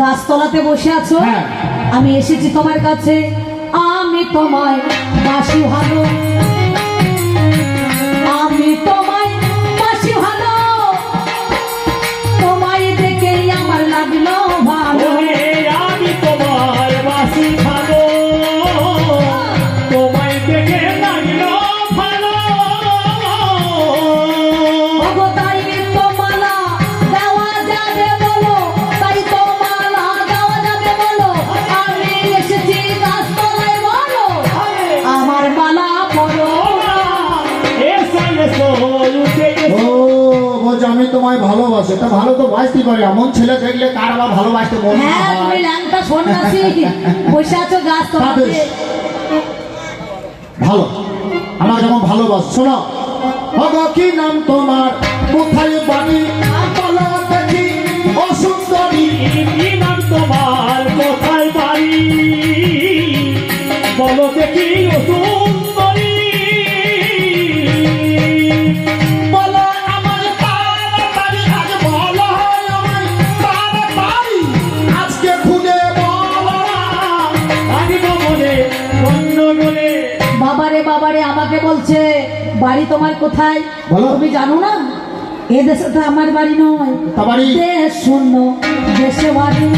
গাছতলাতে বসে আছো? হ্যাঁ। আমি এসেছি তোমার কাছে। আমি তোমায় বাসি ভালো তা ভালো তো বাসতে পারি এমন ছেলে দেখলে কার আবার ভালোবাসতে মন হ্যাঁ। তুমি ল্যাংটা সন্ন্যাসী। বসে আছো গাছ তলাতে। ভালো। আমার যেমন ভালোবাস শোনো। কি নাম তোমার কোথায় বাড়ি কোথায় বলো। তুমি জানো না? এ দেশে তো আমার বাড়ি নয়। দেশ শূন্য দেশে বাড়ি।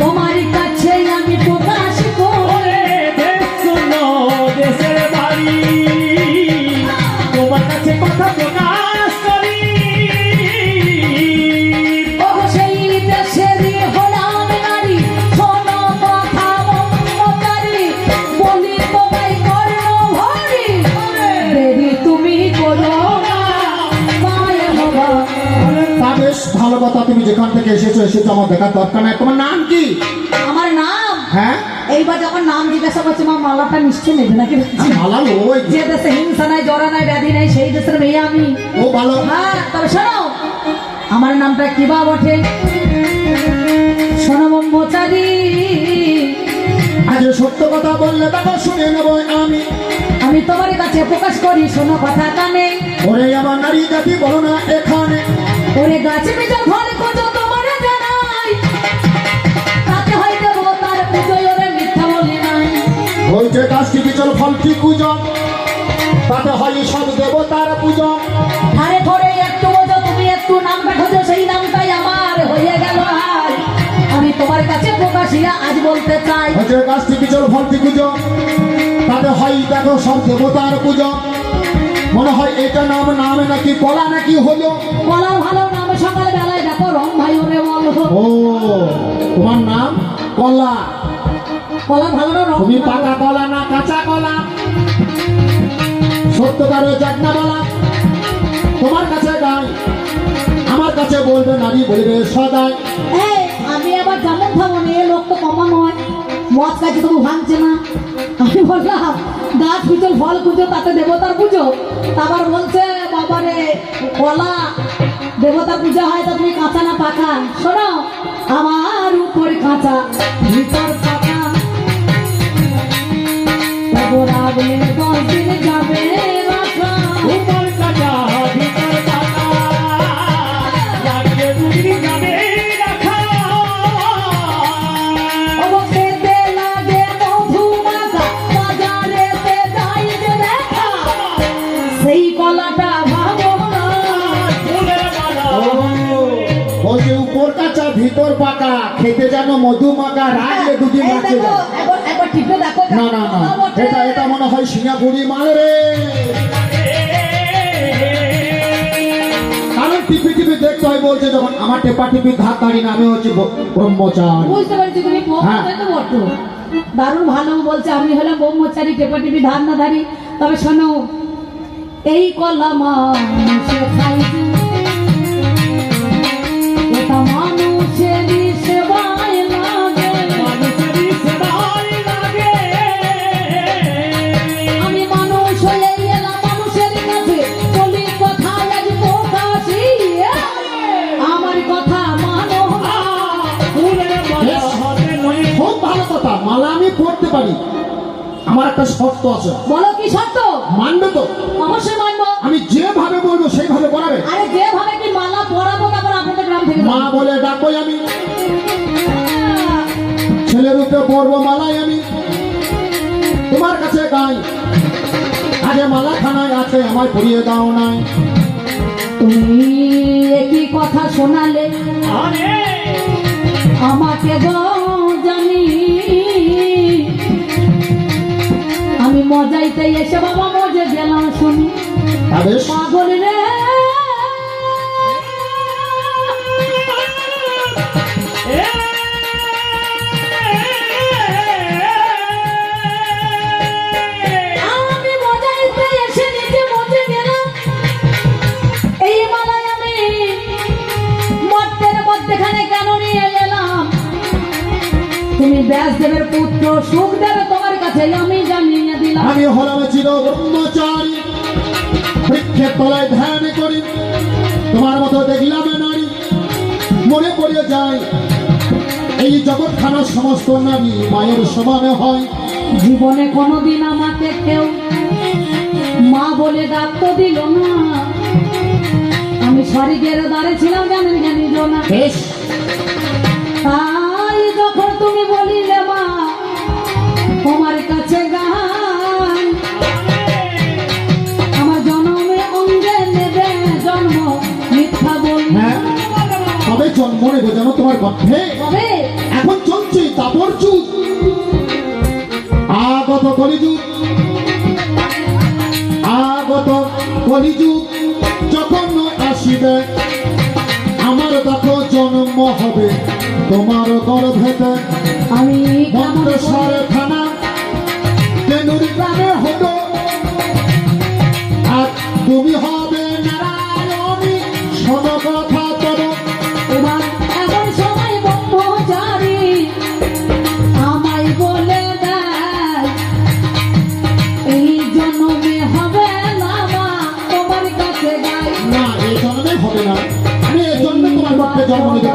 তোমার কাছে আমি প্রকাশ করে। দেশ শূন্য দেশের বাড়ি। তোমার কাছে কথা প্রকাশ যেখান থেকে এসেছ এসেছ আমার দেখার দরকার নাই। তোমার নাম কি? আমার নাম? হ্যাঁ? এইবার যখন নাম জিজ্ঞাসা করছে মা মালাটা নিশ্চয় নেবে নাকি? ভালো ওই যে দেশে হিংসা নাই জরা নাই ব্যাধি নাই সেই দেশের মেয়ে আমি। ও ভালো। হ্যাঁ তবে শোনো আমার নামটা কি বা বটে? শোনো ব্রহ্মচারী। আজ সত্য কথা বললে দেখো শুনে নেব আমি। আমি তোমার কাছে প্রকাশ করি শোনো কথা কানে। ওরে আমার নারী জাতি বলো না এখানে। ওরে গাছে পিঠা ফলটি পুজো। তাতে হয় সব দেবতার পুজো। ধারে ধরে একটু বোঝো তুমি একটু খোঁজো সেই নামটাই আমার হয়ে গেল আমি তোমার কাছে প্রকাশিয়া আজ বলতে চাই। ওই যে গাছটি বিচল ফলটি পুজো। তাতে হয় দেখো সব দেবতার পুজো। মনে হয় এটা নাম নামে নাকি কলা নাকি হলো? বলা ভালো নাম সকাল বেলায় দেখো রং ভাই ওরে বলো। ও তোমার নাম কলা। বলা ভালো না তুমি পাকা কলা না কাঁচা কলা? সত্যকারে চাকনা বলা তোমার কাছে গাই আমার কাছে বলবে নারী বলবে সদাই আমি আবার যেমন এ লোক তো কমা নয় মদ খাইছে তবু ভাঙছে না। আমি বললাম, গাছ পিছল ফল পুজো তাতে দেবতার পুজো। আবার বলছে, বাবারে, কলা, দেবতার পূজা হয় তা তুমি কাঁচা না পাকা? শোনো, আমার উপর কাঁচা ভিতর ভিতর পাকা খেতে যেন মধু মাখা টিপে দেখো না। না না এটা এটা মনে হয় সিঙ্গাপুরি মাল রে। কারণ টিপি টিপি দেখতে হয় বলছে যখন আমার টেপা টিপি ধার ধারি না আমি হচ্ছে ব- বুঝতে পারছি তুমি হ্যাঁ। দারুণ ভালো বলছে আমি হলাম ব্রহ্মচারী টেপা টিপি ধার না ধারি তবে শোনো এই কলা মানুষে খাই এটা মানুষেরই আছে বলো কি সত্য? মানবে তো। অবশ্যই মানবো। আমি যেভাবে বলব সেইভাবে পড়াবে আরে যেভাবে কি মালা পরাবো তারপর আপনাদের গ্রাম থেকে? মা বলে ডাকবই আমি। ছেলের উপরে পড়ব মালাই আমি। তোমার কাছে গাই। আগে মালা খানায় আছে আমার পরিয়ে দাও নাই। তুমি একই কথা শোনালে। আরে। আমাকে গো মজাইতে এসে বাবা মজে গেলাম শুনি। পাগল রে। আমি মজাইতে এসে নিজে মজে গেলাম। এই মালায় আমি মর্তের মধ্যেখানে কেন নিয়ে এলাম তুমি ব্যাসদেবের পুত্র সুখদেব তোমার কাছে আমি দিলাম আমি হলাম চির ব্রহ্মচারী। বৃক্ষের তলায় ধ্যান করি। তোমার মতো দেখলাম নারী। মনে পড়ে যায় এই জগৎখানার সমস্ত নারী মায়ের সমানে হয়। জীবনে কোনোদিন আমাকে কেউ মা বলে ডাক তো দিল না। আমি স্বর্গের দ্বারে ছিলাম জানেন জানিল না। তবে এখন চলছে তাপর যুগ। আগত কলিযুগ। আগত কলিযুগ যখন আসিবে আমার দেখো জন্ম হবে তোমার গর্ভেতে। আমি করে- থানা তেনুরি গ্রামে হতো আর তুমি হবে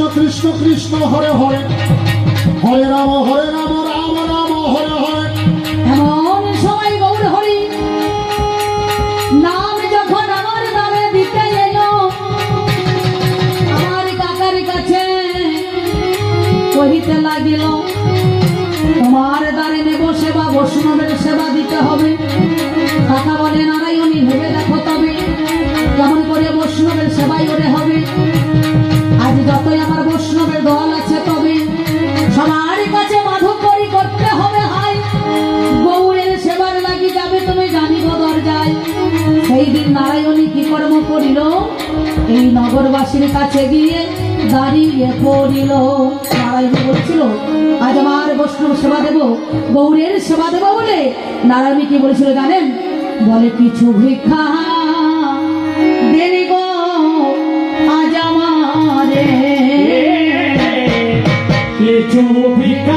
কৃষ্ণ কৃষ্ণ কৃষ্ণ, হরে হরে। হরে রাম হরে রাম রাম রাম, হরে হরে। সেবা সেবা দিতে হবে। কাকা বলে নারায়ণী, ভেবে দেখো তবে, কেমন করে বৈষ্ণবের সেবাই ওরে হবে? সবার কাছে মাধবকরি করতে হবে হাই গৌরের সেবার লাগি যাবে, তুমি জানিব দরজায়। সেই দিন নারায়ণী কি কর্ম করিল? এই নগরবাসীর কাছে গিয়ে দাঁড়িয়ে পড়িল। নারায়ণী বলছিল, আজ আমার বৈষ্ণব সেবা দেব গৌরের সেবা দেব বলে? নারায়ণী কি বলেছিল জানেন? বলে, কিছু ভিক্ষা Deixa eu obrigar